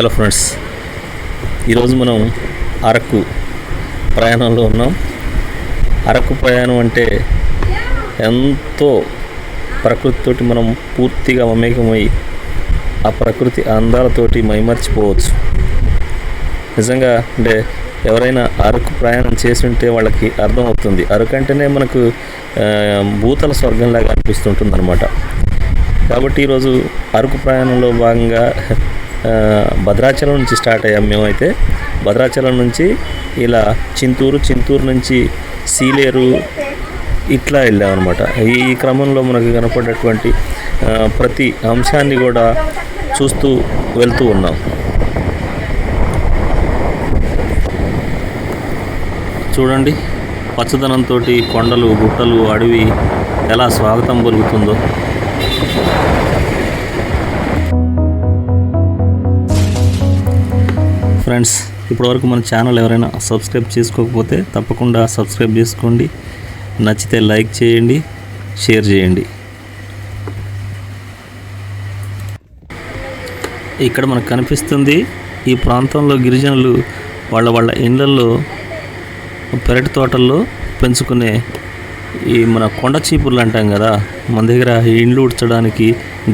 Hello friends. ఈరోజు మనం అరకు ప్రయాణంలో ఉన్నాం. అరకు ప్రయాణం అంటే ఎంతో ప్రకృతితోటి మనం పూర్తిగా మమేకమై ఆ ప్రకృతి అందాలతోటి మైమర్చిపోవచ్చు. నిజంగా అంటే ఎవరైనా అరకు ప్రయాణం చేసి ఉంటే వాళ్ళకి అర్థమవుతుంది. అరకు అంటేనే మనకు భూతల స్వర్గంలాగా అనిపిస్తుంటుంది అనమాట కాబట్టి ఈరోజు అరకు ప్రయాణంలో భాగంగా భద్రాచలం నుంచి స్టార్ట్ అయ్యాం మేమైతే. భద్రాచలం నుంచి ఇలా చింతూరు చింతూరు నుంచి సీలేరు ఇట్లా వెళ్ళామన్నమాట. ఈ క్రమంలో మనకు కనపడేటువంటి ప్రతి అంశాన్ని కూడా చూస్తూ వెళ్తూ ఉన్నాం. చూడండి పచ్చదనంతో కొండలు గుట్టలు అడవి ఎలా స్వాగతం పలుకుతుందో. ఫ్రెండ్స్ ఇప్పటివరకు మన ఛానల్ ఎవరైనా సబ్స్క్రైబ్ చేసుకోకపోతే తప్పకుండా సబ్స్క్రైబ్ చేసుకోండి. నచ్చితే లైక్ చేయండి షేర్ చేయండి. ఇక్కడ మనకు కనిపిస్తుంది ఈ ప్రాంతంలో గిరిజనులు వాళ్ళ వాళ్ళ ఇళ్ళల్లో పెరటి తోటల్లో పెంచుకునే ఈ మన కొండ చీపుర్లు అంటాం కదా మన దగ్గర ఈ ఇండ్లు ఉడ్చడానికి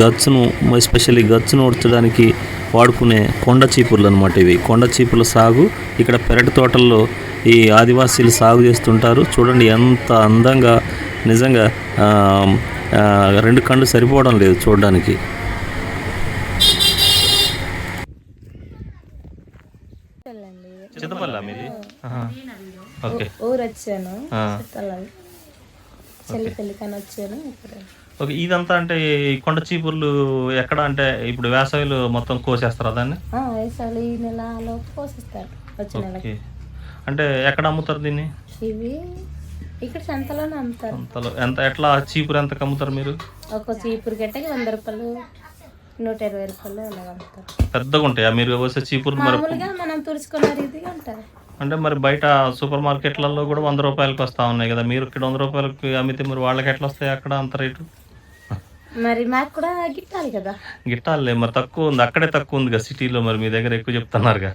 గచ్చును ఎస్పెషల్లీ గచ్చును ఉడ్చడానికి వాడుకునే కొండ చీపుర్లు అనమాట ఇవి. కొండ చీపుర్ల సాగు ఇక్కడ పెరటి తోటల్లో ఈ ఆదివాసీలు సాగు చేస్తుంటారు. చూడండి ఎంత అందంగా నిజంగా రెండు కళ్ళు సరిపోవడం లేదు చూడడానికి. చింతపల్లి ఓకే. ఊరు వచ్చాను చెల్లి పెళ్ళికని వచ్చాను ఇప్పుడు. ఓకే ఇదంతా అంటే కొండ చీపుర్లు ఎక్కడ అంటే ఇప్పుడు వేసవిలో మొత్తం కోసేస్తారా దాన్ని? ఆ, వేసాలు ఈ నెలలో పోషిస్తారు వచ్చే నెలకి. అంటే ఎక్కడ అమ్ముతారు దీన్ని? ఇవి ఇక్కడ సంతలోనే అమ్ముతారు. అంతలో ఎంత ఎట్లా చీపురు ఎంతకు అమ్ముతారు మీరు? ఒక చీపురు గట్టకి వంద రూపాయలు నూట ఇరవై రూపాయలు అలాగ అమ్ముతారు. పెద్దగా ఉంటాయా మీరు వచ్చే చీపురు మామూలుగా మనం తుడుచుకున్న రీతిగా ఉంటుంది అంటే మరి బయట సూపర్ మార్కెట్లలో కూడా వంద రూపాయలకి వస్తూ ఉన్నాయి కదా. మీరు ఇక్కడ వంద రూపాయలకి అమ్మితే మరి వాళ్ళకి ఎట్లా వస్తాయి అక్కడ అంత రేటు? మరి మాకు కూడా గిట్టాలి కదా. గిట్టాలే మరి తక్కువ ఉంది. అక్కడే తక్కువ ఉంది కదా సిటీలో మరి మీ దగ్గర ఎక్కువ చెప్తున్నారుగా.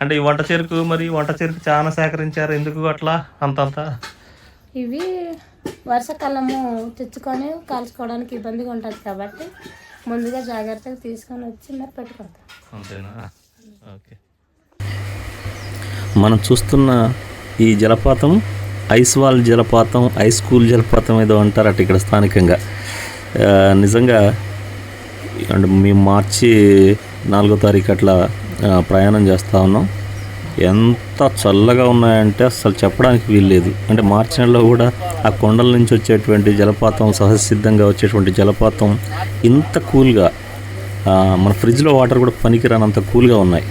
అంటే ఈ వంట చెరుకు మరి వంట చెరుకు చాలా సేకరించారు. ఎందుకు అట్లా? అంత అంత? ఇవి వర్షాకాలము తెచ్చుకొని కాల్చుకోవడానికి ఇబ్బందిగా ఉంటుంది కాబట్టి ముందుగా జాగ్రత్తగా తీసుకొని వచ్చి మరి పెట్టుకుంటాం. అంతేనా? ఓకే. మనం చూస్తున్న ఈ జలపాతం ఐస్వాల్ జలపాతం ఐ స్కూల్ జలపాతం ఏదో అంటారట ఇక్కడ స్థానికంగా. నిజంగా అంటే మేము మార్చి నాలుగో తారీఖు అట్లా ప్రయాణం చేస్తూ ఉన్నాం. ఎంత చల్లగా ఉన్నాయంటే అసలు చెప్పడానికి వీల్లేదు. అంటే మార్చి నెలలో కూడా ఆ కొండల నుంచి వచ్చేటువంటి జలపాతం సహజసిద్ధంగా వచ్చేటువంటి జలపాతం ఇంత కూల్గా మన ఫ్రిడ్జ్లో వాటర్ కూడా పనికిరానంత కూల్గా ఉన్నాయి.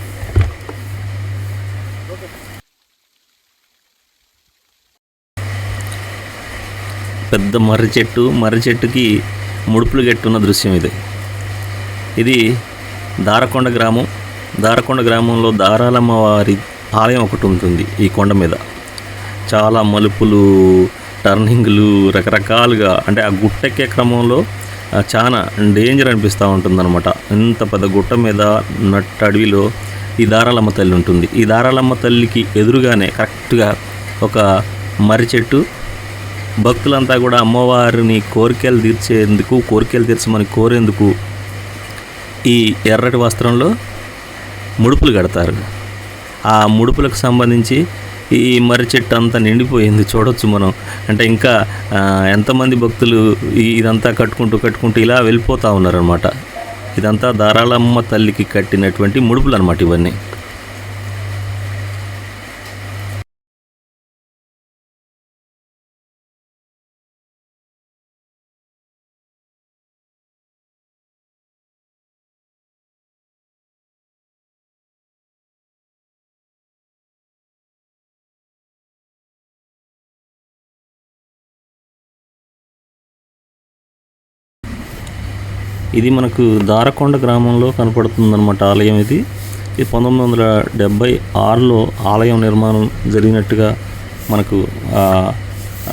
పెద్ద మర్రి చెట్టు మర్రి చెట్టుకి ముడుపులు గట్టున్న దృశ్యం ఇది. ఇది దారకొండ గ్రామం. దారకొండ గ్రామంలో దారాలమ్మ వారి ఆలయం ఒకటి ఉంటుంది ఈ కొండ మీద. చాలా మలుపులు టర్నింగ్లు రకరకాలుగా అంటే ఆ గుట్టెక్కే క్రమంలో చాలా డేంజర్ అనిపిస్తూ ఉంటుందన్నమాట. ఇంత పెద్ద గుట్ట మీద నట్ట అడవిలో ఈ దారాలమ్మ తల్లి ఉంటుంది. ఈ దారాలమ్మ తల్లికి ఎదురుగానే కరెక్ట్గా ఒక మర్రి చెట్టు భక్తులంతా కూడా అమ్మవారిని కోరికలు తీర్చేందుకు కోరికలు తీర్చమని కోరేందుకు ఈ ఎర్రటి వస్త్రంలో ముడుపులు కడతారు. ఆ ముడుపులకు సంబంధించి ఈ మర్రి చెట్టు అంతా నిండిపోయింది. చూడొచ్చు మనం. అంటే ఇంకా ఎంతమంది భక్తులు ఇదంతా కట్టుకుంటూ కట్టుకుంటూ ఇలా వెళ్ళిపోతూ ఉన్నారనమాట ఇదంతా ధారాళమ్మ తల్లికి కట్టినటువంటి ముడుపులు అనమాట ఇవన్నీ. ఇది మనకు దారకొండ గ్రామంలో కనపడుతుందన్నమాట ఆలయం ఇది. ఇది పంతొమ్మిది వందల డెబ్భై ఆరులో ఆలయం నిర్మాణం జరిగినట్టుగా మనకు ఆ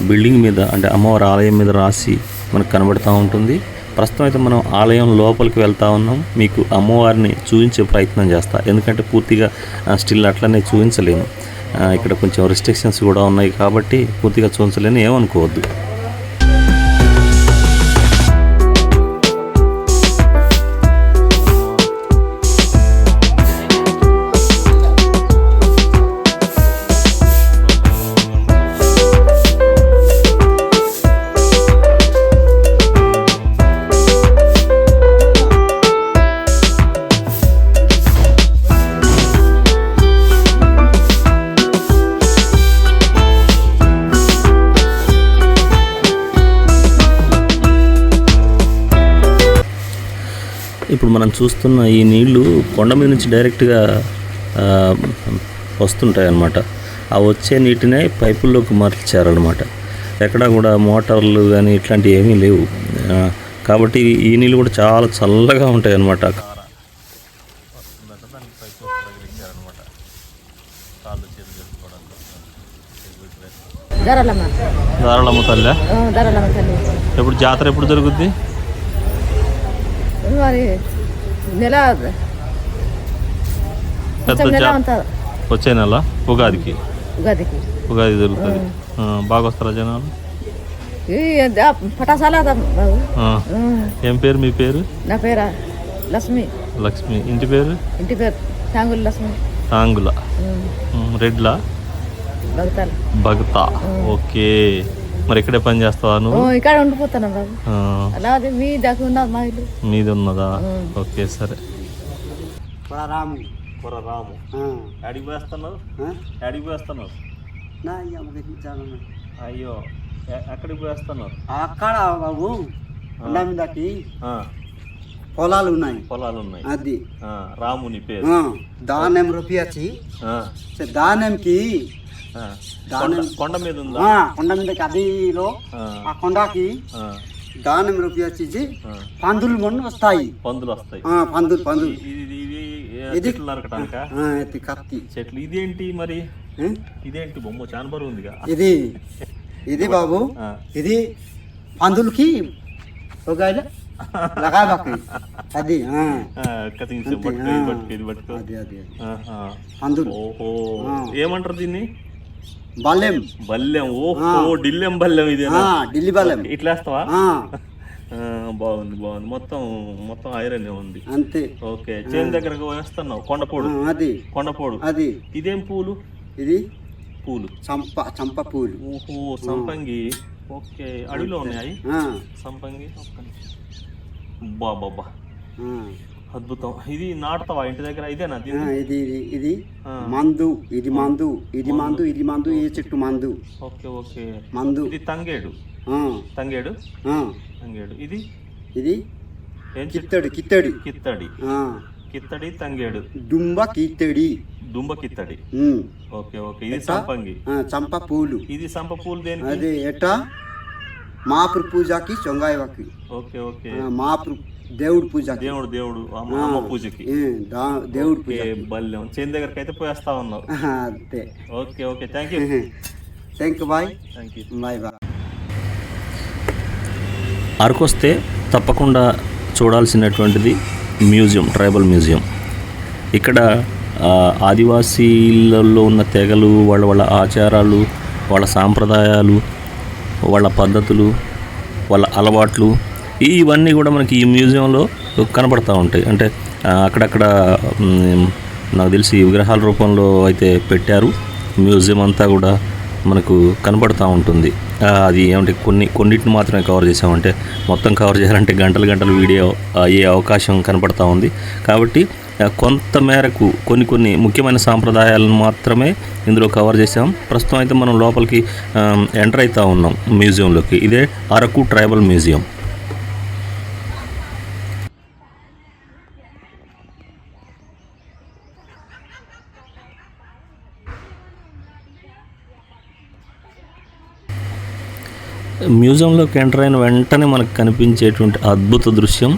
బిల్డింగ్ మీద అంటే అమ్మవారి ఆలయం మీద రాసి మనకు కనబడుతూ ఉంటుంది. ప్రస్తుతం అయితే మనం ఆలయం లోపలికి వెళ్తా ఉన్నాం. మీకు అమ్మవారిని చూపించే ప్రయత్నం చేస్తా. ఎందుకంటే పూర్తిగా స్టిల్ అట్లనే చూపించలేను ఇక్కడ కొంచెం రిస్ట్రిక్షన్స్ కూడా ఉన్నాయి కాబట్టి పూర్తిగా చూపించలేను ఏమనుకోవద్దు. మనం చూస్తున్న ఈ నీళ్ళు కొండ మీద నుంచి డైరెక్ట్గా వస్తుంటాయి అన్నమాట ఆ వచ్చే నీటినే పైపుల్లోకి మార్చారనమాట ఎక్కడా కూడా మోటార్లు కానీ ఇట్లాంటివి ఏమీ లేవు. కాబట్టి ఈ నీళ్ళు కూడా చాలా చల్లగా ఉంటాయి అన్నమాట ధరలమ్మ దారాళమ్మ తల్లి. ఎప్పుడు జాతర ఎప్పుడు జరుగుద్ది? మరి నెల నెల ఉంటుంది వచ్చే నెల ఉగాదికి. ఉగాదికి. ఉగాది జరుగుతుంది ఆ, బాగా వస్తారా జనాలు? పటాసాల ఏం పేరు మీ పేరు? నా పేరా? లక్ష్మి. లక్ష్మి. ఇంటి పేరు? ఇంటి పేరు టాంగుల్ లక్ష్మి. టాంగుల. రెడ్లా? భగత ఓకే. మరి ఇక్కడే పని చేస్తావా ఓ, నువ్వు ఇక్కడ ఉండిపోతాను బాబు ఆ, అలాగే మీ దాకా ఉన్నది మా ఇల్లు? మీది ఉన్నదా. ఓకే సరే. రాము రాము అడిగి వేస్తున్నావు అడిగి వేస్తున్నావు నా అయ్యో ఎక్కడికి వేస్తున్నావు అక్కడ బాబు మీదకి పొలాలు ఉన్నాయి. పొలాలు ఉన్నాయి. అది. ఆ, రాముని పేరు. దానం రూపాయి ఆ, దానంకి కొండ- మీద ఉందా? కొండ మీదకి అదిలో ఆ, కొండకి దానం ఆ. పందులు మొన్న వస్తాయి. పందులు వస్తాయి. పందులు పందులు. ఇది ఇది నరకటానికా? కత్తి. చెట్లు ఇదేంటి మరి? ఇదేంటి బొమ్మ? చాలా బరువు ఉందిగా. ఇది ఇది బాబు ఇది పందులకి ఒక లగాబాకి అది పట్టుకో. ఇది పట్టుకో అది. పందులు. ఓహో. ఏమంటారు దీన్ని? బల్లెం. బల్లెం. ఓహో ఆ. డిల్లెం బల్లెం ఇదేనా? ఆ, ఢిల్లీ బల్లెం. ఇట్లా వేస్తావా? బాగుంది బాగుంది. మొత్తం మొత్తం ఐరన్ ఉంది. అంతే. ఓకే చేను దగ్గరకు వేస్తున్నావు కొండపోడు. అది. కొండపోడు. అది. ఇదేం పూలు? ఇది? పూలు. చంప చంప పూలు. ఓహో సంపంగి. ఓకే అడవిలో ఉన్నాయి? సంపంగి. బాబా అద్భుతం. ఇది నాటుతావా? ఇంటి దగ్గర ఇదేనా? ఇది ఇది ఇది. మందు ఇది మందు ఇది మందు. ఇది మందు ఈ చెట్టు మందు? Okay okay. మందు. ఇది తంగేడు. తంగేడు? తంగేడు. ఇది? ఇది? కిత్తడి కిత్తడి. కిత్తడి. కిత్తడి తంగేడు. దుంబ కిత్తడి. దుంబ కిత్తడి. Okay okay. ఇది? సంపంగి. చంప పూలు. ఇది సంప పూలు దేనికి? అది ఎట్టా? మాపురు పూజకి చొంగాయవకి. Okay okay. మాపురు దేవుడి పూజకి దేవుడు దేవుడు అమ్మ పూజకి. దేవుడి పూజ బల్యం చేను దగ్గరికి అయితే పోయేస్తా ఉన్నావు. అంతే. Okay okay thank you thank you bye thank you bye bye అరకొస్తే తప్పకుండా చూడాల్సినటువంటిది మ్యూజియం ట్రైబల్ మ్యూజియం. ఇక్కడ ఆదివాసీలలో ఉన్న తెగలు వాళ్ళ వాళ్ళ ఆచారాలు వాళ్ళ సాంప్రదాయాలు వాళ్ళ పద్ధతులు వాళ్ళ అలవాట్లు ఇవన్నీ కూడా మనకి ఈ మ్యూజియంలో కనపడతా ఉంటాయి. అంటే అక్కడక్కడ నాకు తెలిసి విగ్రహాల రూపంలో అయితే పెట్టారు. మ్యూజియం అంతా కూడా మనకు కనపడుతూ ఉంటుంది. అది ఏమంటే కొన్ని కొన్నిటిని మాత్రమే కవర్ చేసామంటే మొత్తం కవర్ చేయాలంటే గంటలు గంటలు వీడియో అయ్యే అవకాశం కనపడతా ఉంది. కాబట్టి కొంత మేరకు కొన్ని కొన్ని ముఖ్యమైన సాంప్రదాయాలను మాత్రమే ఇందులో కవర్ చేసాం ప్రస్తుతం అయితే మనం లోపలికి ఎంటర్ అవుతూ ఉన్నాం మ్యూజియంలోకి. ఇదే అరకు ట్రైబల్ మ్యూజియం. మ్యూజియంలోకి ఎంటర్ అయిన వెంటనే మనకు కనిపించేటువంటి అద్భుత దృశ్యం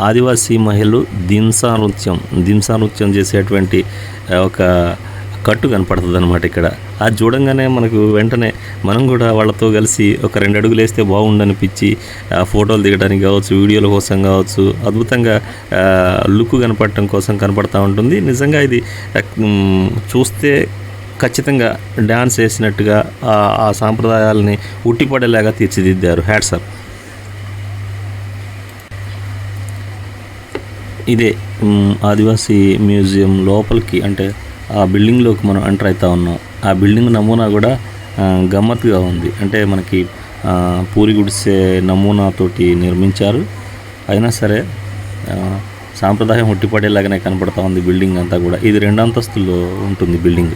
ఆదివాసీ మహిళలు దింసా నృత్యం. దింసా నృత్యం చేసేటువంటి ఒక కట్టు కనపడుతుంది అనమాట ఇక్కడ. అది చూడంగానే మనకు వెంటనే మనం కూడా వాళ్ళతో కలిసి ఒక రెండు అడుగులు వేస్తే బాగుండనిపించి ఆ, ఫోటోలు దిగడానికి కావచ్చు వీడియోల కోసం కావచ్చు అద్భుతంగా లుక్ కనపడటం కోసం కనపడతా ఉంటుంది. నిజంగా ఇది చూస్తే ఖచ్చితంగా డ్యాన్స్ వేసినట్టుగా ఆ- సాంప్రదాయాలని ఉట్టిపడేలాగా తీర్చిదిద్దారు. హ్యాట్సప్ ఇదే ఆదివాసీ మ్యూజియం లోపలికి అంటే ఆ బిల్డింగ్లోకి మనం ఎంటర్ అవుతా ఉన్నాం. ఆ బిల్డింగ్ నమూనా కూడా గమ్మత్తుగా ఉంది. అంటే మనకి పూరి గుడిసే నమూనాతోటి నిర్మించారు. అయినా సరే సాంప్రదాయం ఉట్టిపడేలాగానే కనపడతా ఉంది బిల్డింగ్ అంతా కూడా. ఇది రెండు అంతస్తుల్లో ఉంటుంది బిల్డింగ్.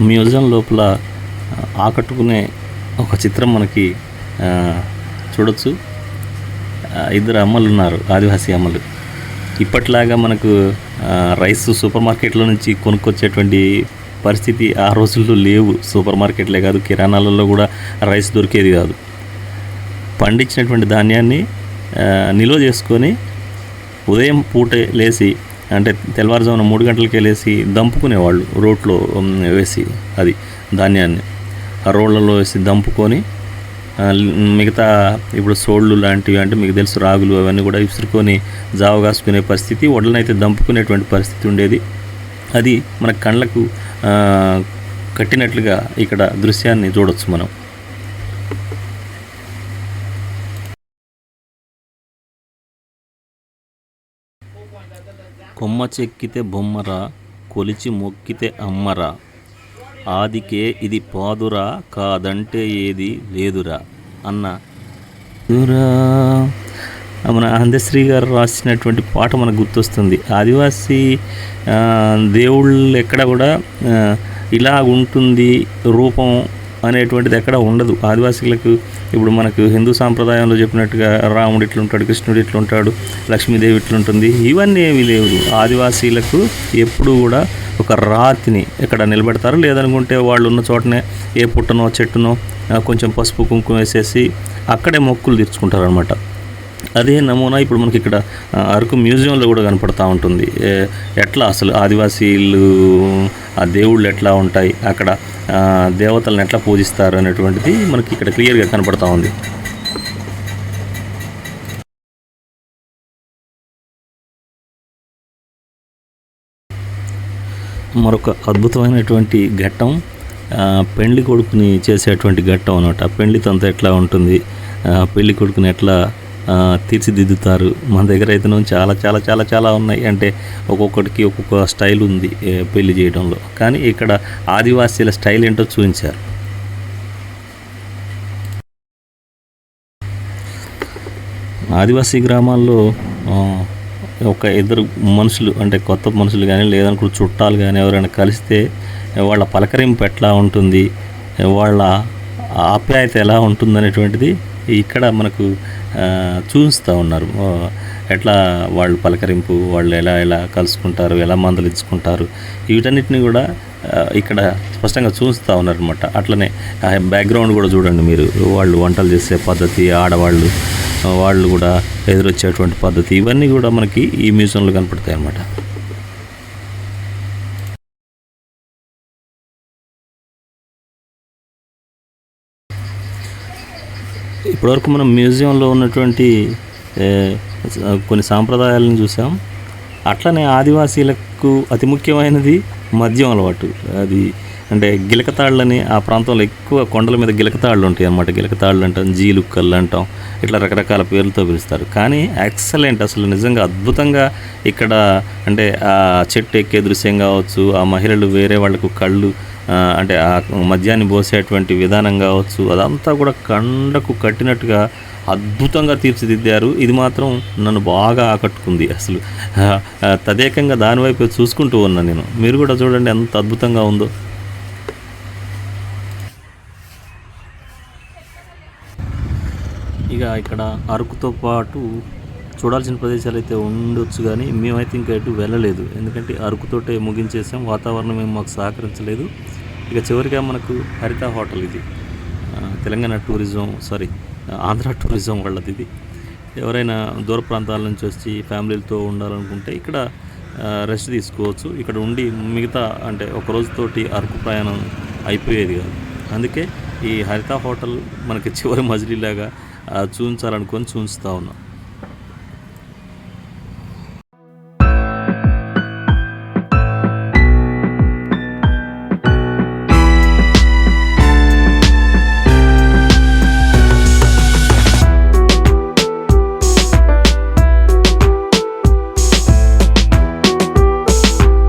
మ్యూజియం లోపల ఆకట్టుకునే ఒక చిత్రం మనకి చూడొచ్చు. ఇద్దరు అమ్మలు ఉన్నారు ఆదివాసీ అమ్మలు. ఇప్పట్లాగా మనకు రైస్ సూపర్ మార్కెట్లో నుంచి కొనుక్కొచ్చేటువంటి పరిస్థితి ఆ రోజుల్లో లేవు. సూపర్ మార్కెట్లే కాదు కిరాణాలలో కూడా రైస్ దొరికేది కాదు. పండించినటువంటి ధాన్యాన్ని నిల్వ చేసుకొని ఉదయం పూట లేచి అంటే తెల్లవారుజామున మూడు గంటలకు వెళ్ళేసి దంపుకునేవాళ్ళు రోట్లో వేసి అది ధాన్యాన్ని. ఆ రోడ్లలో వేసి దంపుకొని మిగతా ఇప్పుడు సోళ్ళు లాంటివి అంటే మీకు తెలుసు రాగులు అవన్నీ కూడా విసురుకొని జావ కాసుకునే పరిస్థితి వడ్లనైతే దంపుకునేటువంటి పరిస్థితి ఉండేది. అది మన కళ్ళకు కట్టినట్లుగా ఇక్కడ దృశ్యాన్ని చూడొచ్చు మనం. కొమ్మ చెక్కితే బొమ్మరా కొలిచి మొక్కితే అమ్మరా. ఆదికే ఇది పాదురా కాదంటే ఏది లేదురా అన్న. లేదురా. మన అందశ్రీ గారు రాసినటువంటి పాట మనకు గుర్తొస్తుంది. ఆదివాసీ దేవుళ్ళు ఎక్కడ కూడా ఇలా ఉంటుంది రూపం అనేటువంటిది ఎక్కడ ఉండదు. ఆదివాసీలకు ఇప్పుడు మనకు హిందూ సాంప్రదాయంలో చెప్పినట్టుగా రాముడు ఇట్లుంటాడు కృష్ణుడు ఇట్లుంటాడు లక్ష్మీదేవి ఇట్లుంటుంది. ఇవన్నీ ఏమీ లేవు. ఆదివాసీలకు ఎప్పుడూ కూడా ఒక రాతిని ఇక్కడ నిలబెడతారు? లేదనుకుంటే వాళ్ళు ఉన్న చోటనే ఏ పుట్టనో చెట్టునో కొంచెం పసుపు కుంకుమ వేసేసి అక్కడే మొక్కులు తీర్చుకుంటారు అనమాట అదే నమూనా ఇప్పుడు మనకి ఇక్కడ అరకు మ్యూజియంలో కూడా కనపడతా ఉంటుంది. ఎట్లా అసలు ఆదివాసీలు ఆ దేవుళ్ళు ఎట్లా ఉంటాయి అక్కడ దేవతలను ఎట్లా పూజిస్తారు అనేటువంటిది మనకి ఇక్కడ క్లియర్గా కనపడతా ఉంది. మరొక అద్భుతమైనటువంటి ఘట్టం పెళ్ళి కొడుకుని చేసేటువంటి ఘట్టం అనమాట పెళ్ళి తంత ఎట్లా ఉంటుంది పెళ్ళి కొడుకుని ఎట్లా తీర్చిదిద్దుతారు. మన దగ్గర అయితే చాలా చాలా చాలా చాలా ఉన్నాయి. అంటే ఒక్కొక్కటికి ఒక్కొక్క స్టైల్ ఉంది పెళ్ళి చేయడంలో. కానీ ఇక్కడ ఆదివాసీల స్టైల్ ఏంటో చూపించారు. ఆదివాసీ గ్రామాల్లో ఒక ఇద్దరు మనుషులు అంటే కొత్త మనుషులు కానీ లేదనుకో చుట్టాలు కానీ ఎవరైనా కలిస్తే వాళ్ళ పలకరింపు ఎట్లా ఉంటుంది వాళ్ళ ఆప్యాయత ఎలా ఉంటుంది అనేటువంటిది ఇక్కడ మనకు చూస్తూ ఉన్నారు. ఎట్లా వాళ్ళు పలకరింపు వాళ్ళు ఎలా ఎలా కలుసుకుంటారు ఎలా మందులు ఇచ్చుకుంటారు వీటన్నిటిని కూడా ఇక్కడ స్పష్టంగా చూస్తూ ఉన్నారనమాట అట్లనే బ్యాక్గ్రౌండ్ కూడా చూడండి మీరు. వాళ్ళు వంటలు చేసే పద్ధతి ఆడవాళ్ళు వాళ్ళు కూడా ఎదురొచ్చేటువంటి పద్ధతి ఇవన్నీ కూడా మనకి ఈ మ్యూజియంలో కనపడతాయి అన్నమాట ఇప్పటివరకు మనం మ్యూజియంలో ఉన్నటువంటి కొన్ని సాంప్రదాయాలను చూసాం. అట్లనే ఆదివాసీలకు అతి ముఖ్యమైనది మద్యం అలవాటు. అది అంటే గిలకతాళ్ళని ఆ ప్రాంతంలో ఎక్కువ కొండల మీద గిలకతాళ్ళు ఉంటాయి అన్నమాట. గిలకతాళ్ళు అంటాం జీలుక్కళ్ళు అంటాం ఇట్లా రకరకాల పేర్లతో పిలుస్తారు. కానీ ఎక్సలెంట్ అసలు నిజంగా అద్భుతంగా ఇక్కడ అంటే ఆ చెట్టు ఎక్కే దృశ్యం కావచ్చు ఆ మహిళలు వేరే వాళ్ళకు కళ్ళు అంటే ఆ మద్యాన్ని పోసేటువంటి విధానం కావచ్చు అదంతా కూడా కండకు కట్టినట్టుగా అద్భుతంగా తీర్చిదిద్దారు. ఇది మాత్రం నన్ను బాగా ఆకట్టుకుంది అసలు. తదేకంగా దానివైపు చూసుకుంటూ ఉన్నాను నేను. మీరు కూడా చూడండి ఎంత అద్భుతంగా ఉందో. ఇక ఇక్కడ అరకుతో పాటు చూడాల్సిన ప్రదేశాలు అయితే ఉండొచ్చు కానీ మేమైతే ఇంకా ఎటు వెళ్ళలేదు. ఎందుకంటే అరకుతోటే ముగించేసాం. వాతావరణం ఏం మాకు సహకరించలేదు. ఇక చివరిగా మనకు హరిత హోటల్ ఇది. Telangana tourism sorry Andhra tourism వాళ్ళది ఇది. ఎవరైనా దూర ప్రాంతాల నుంచి వచ్చి ఫ్యామిలీలతో ఉండాలనుకుంటే ఇక్కడ రెస్ట్ తీసుకోవచ్చు. ఇక్కడ ఉండి మిగతా అంటే ఒక రోజుతోటి అరకు ప్రయాణం అయిపోయేది కాదు. అందుకే ఈ హరిత హోటల్ మనకి చివరి మజిలీలాగా చూపించాలనుకొని చూపిస్తూ ఉన్నాం.